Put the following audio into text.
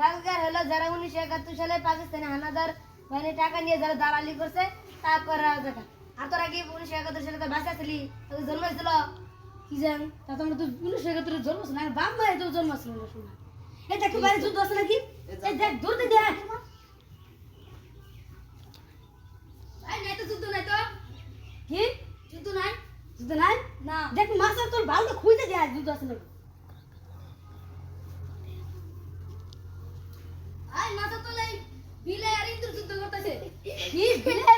রাজাকার হলো যারা উনিশশো একাত্তর সালে পাকিস্তানে হানাদার টাকা নিয়ে যারা দালালি করছে তারপর রাজাকার। আর তোরা কি উনিশশো একাত্তর সালে তো বাসা ছিলি? তোকে জন্ম হয়েছিল কি জান? তা তোমরা তো উনিশশো একাত্তরে জন্ম ছিল বাপ মায়ের তো জন্ম ছিল না শোনা। এই দেখ বাইরে যুদ্ধ আছে নাকি? এই দেখ দূর থেকে দেখ। ভাই নাই তো যুদ্ধ নাই তো কি যুদ্ধ নাই যুদ্ধ নাই না দেখ মাছ তোর ভালো খুঁজে দেয় দুধ আছে নাকি ভাই তো লাই বিলে আর ইন্দ্র যুদ্ধ করতেছে। কি বিলের